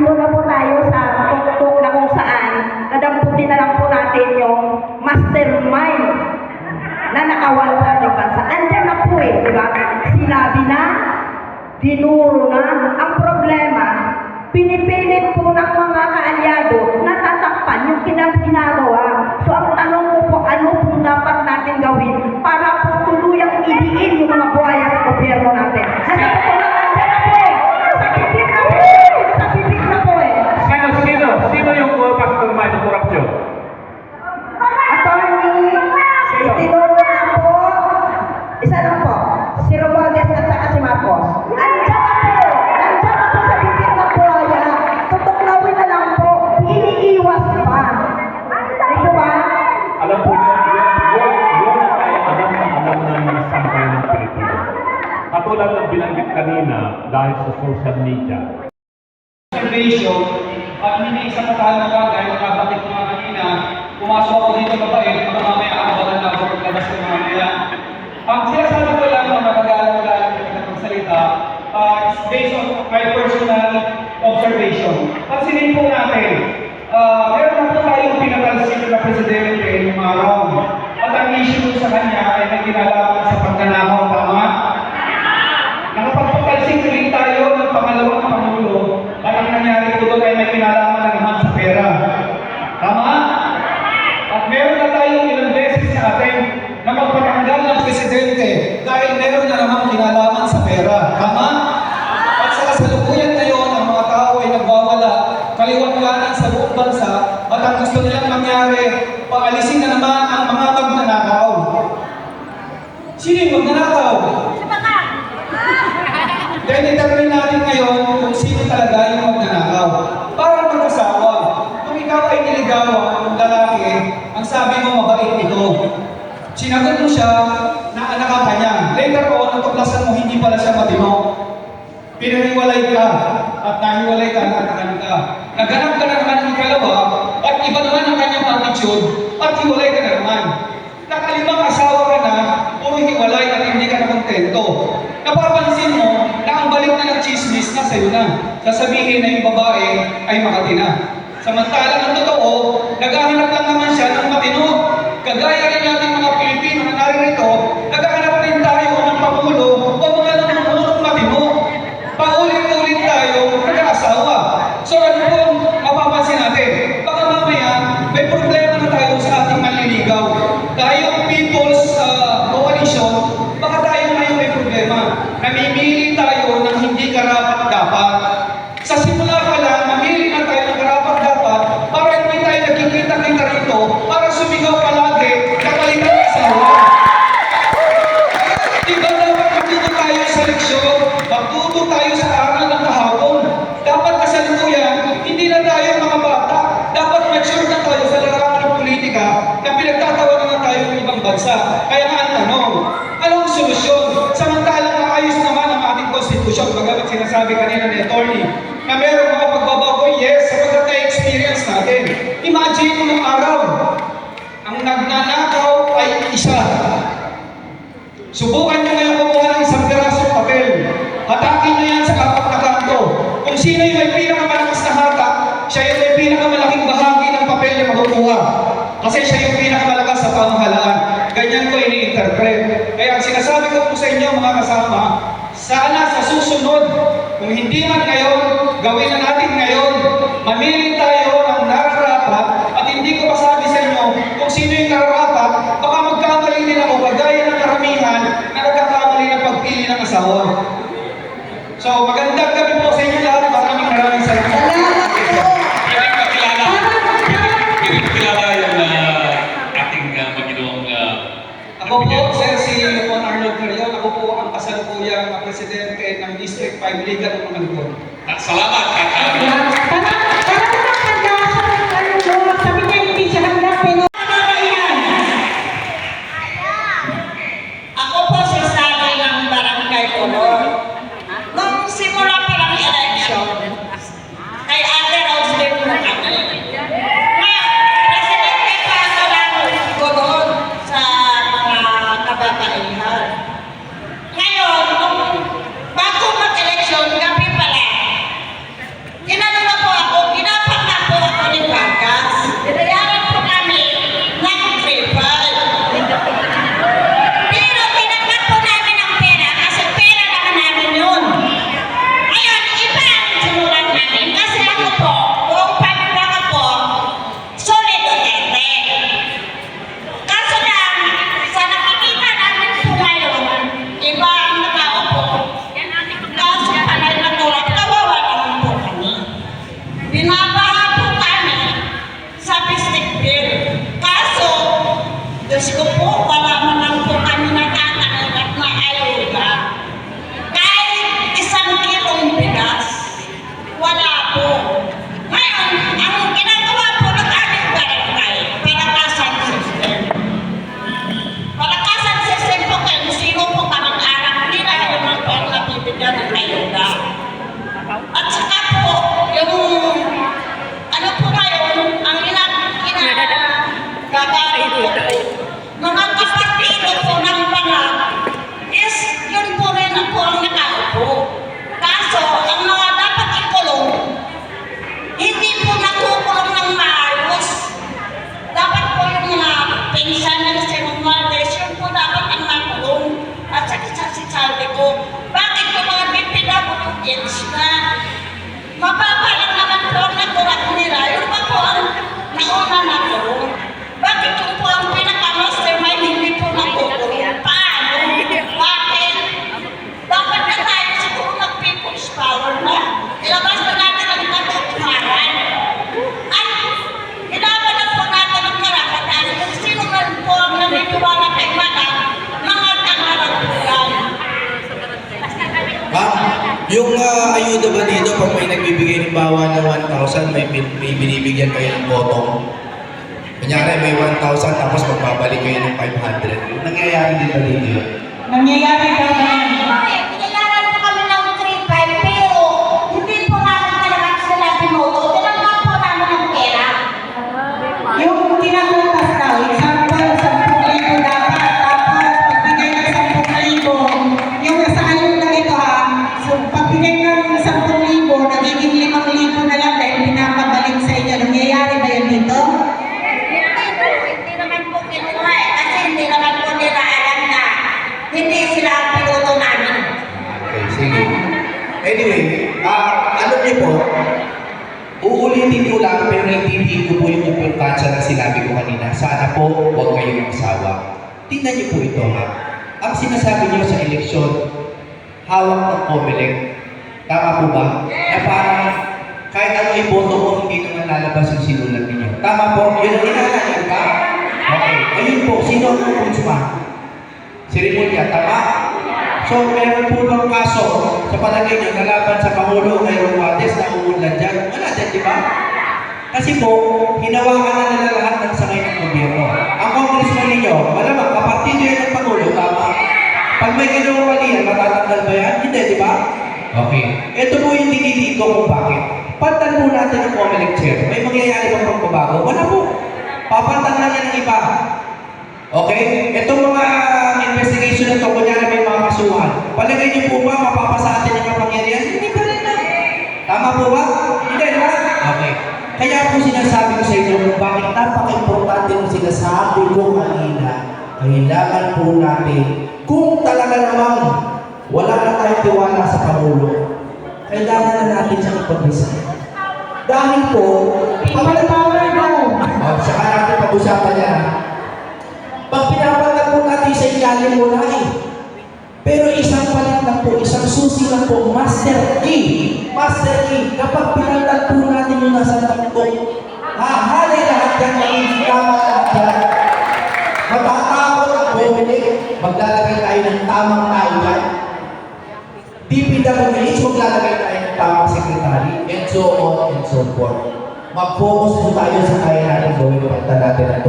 nandun na po tayo sa tuktok na kung saan nadamputin na lang po natin yung mastermind na nakawal sa ating bansa. Nandiyan na po eh, di ba? Sinabi na, dinuro na. Ang problema, pinipilit po ng mga kaalyado Katulad ng binanggit kanina dahil sa social media, observation at hindi isang katahal na bagay, nakabanggit ko kanina, pumasok ako dito mabait, baka mamaya abalan na ako paglabas ko mamaya. Ang sinasabi ko lang na magagalang-galang na nagpagsalita, uh, is based on my personal observation. Pansinin po natin, uh, meron na po tayong pinatalsik na presidente yung araw. At ang issue sa kanya ay may kinalaman sa pagkanakaw, tama? Nakapagpatalsik ulit tayo ng pangalawang pangulo at ang nangyari po doon ay may kinalaman na naman sa pera. Tama? At meron na tayong ilang beses sa atin na magpatanggal ng presidente dahil meron na naman kinalaman sa pera. Tama? At sa kasalukuyan ngayon, ang mga tao ay nagwawala, kaliwat-lanan sa buong bansa at ang gusto nilang mangyari, paalisin na naman ang mga magnanakaw. Sino yung magnanakaw? Dahil determine natin ngayon kung sino talaga yung magnanakaw. Para mag-asawa, kung ikaw ay niligawan ng lalaki, ang sabi mo mabait ito. Sinagot mo siya na anak ka niya. Later on, natuklasan mo hindi pala siya matino. Pinahiwalay ka at nahiwalay ka, natakan ka. Naganap ka na naman ng ikalawa at iba naman ang kanyang attitude at hiwalay ka na naman. Nakalimang asawa ka na, puro hiwalay at hindi ka na kontento. Napapansin mo na ang balik na ng chismis na sa'yo na. Sasabihin na yung babae ay makati na. Samantalang ang totoo, naghahanap lang naman siya ng matino. Kagaya rin natin mga Pilipino na naririto, naghahanap rin tayo ng pangulo o mga nanununong matino. Paulit-ulit tayo nag-aasawa. So ano po mapapansin natin? Baka mamaya may problema na tayo sa ating manliligaw. Tayong People's uh, Coalition, baka tayo ngayon may problema. Namimili tayo ng hindi karapat-dapat. Sa simula pa lang, mamili na tayo ng karapat-dapat para hindi tayo nagkikita-kita rito para sumigaw palagi na palitan ng asawa. Diba dapat matuto tayo sa leksyon, matuto tayo sa aral ng kahapon. Dapat kasalukuyan, hindi na tayo mga bata. Dapat mature na tayo sa larangan ng politika na pinagtatawanan na tayo ng ibang bansa. Kaya nga ang tanong, anong solusyon? Samantalang maayos naman ang ating konstitusyon, sinasabi kanina ni attorney, na meron mga pagbabago, yes, sapagkat na-experience natin. Imagine mo nung araw, ang nagnanakaw ay isa. Subukan nyo ngayon kumuha ng isang pirasong papel. Hatakin nyo yan sa apat na kanto. Kung sino yung may pinakamalakas na hatak, siya yung may pinakamalaking bahagi ng papel na makukuha. Kasi siya yung pinakamalakas sa pamahalaan. Ganyan ko ini-interpret. Kaya ang sinasabi ko po sa inyo mga kasama, sana sa susunod, kung hindi man ngayon, gawin na natin ngayon, mamili tayo ng nararapat at hindi ko masabi sa inyo kung sino yung nararapat, baka magkamali din ako kagaya ng karamihan na nagkakamali ng pagpili ng asawa. So magandang gabi po sa inyo lahat. Maraming maraming salamat. Uh, ating uh, Ako po, Sir, si Juan Arnold Carrion. Ako po ang kasalukuyang District 5 Liga ng mga at salamat at Diyos ko po, malaman Mapapa nagbibigay ng bawa ng 1,000, may, may binibigyan kayo ng botong? Kunyari may 1,000 tapos magbabalik kayo ng 500. Nangyayari din ba dito? Nangyayari ka ba? Ah, alam niyo po, uulitin ko lang pero nagtitiin ko po yung importansya na sinabi ko kanina. Sana po huwag kayong magsawa. Tingnan niyo po ito ha. Ang sinasabi niyo sa eleksyon, hawak ng COMELEC. Tama po ba? Na parang kahit ano iboto mo, hindi naman lalabas yung sinulat ninyo. Tama po? Yun ang inaalala ba? Okay. Ayun po, sino ang ombudsman? Serimonya, tama? So, meron po bang kaso sa palagay niyo nalaban sa Pangulo kay Romualdez na umulan dyan? Wala dyan, di ba? Kasi po, hinawakan na nila lahat ng sangay ng gobyerno. Ang congressman ninyo, malamang kapartido yan ng Pangulo, tama? Pag may ginawang mali yan, matatanggal ba yan? Hindi, di ba? Okay. Ito po yung dinidito kung bakit. Pantan po natin ang Comelec Chair. May mangyayari bang pagbabago? Wala po. Papantan lang yan ng iba. Okay? Itong mga investigation na ito, kunyari may mga kasuhan, palagay niyo po ba mapapasa atin ang kapangyarihan? Hindi pa rin na. Tama po ba? Hindi, di ba? Okay. Kaya po sinasabi ko sa inyo kung bakit napaka-importante yung sinasabi ko kanina. Kailangan po natin, kung talaga namang wala na tayong tiwala sa Pangulo, kailangan na natin siyang ipag-resign. Dahil po, power daw. Oh, saka natin pag-usapan ha? Pag pinapatag po natin sa ilalim mo na eh. Pero isang palit lang po, isang susi lang po, master key. Master key. Kapag pinatag po natin Mag-focus po tayo sa kaya natin gawin pagta natin ang.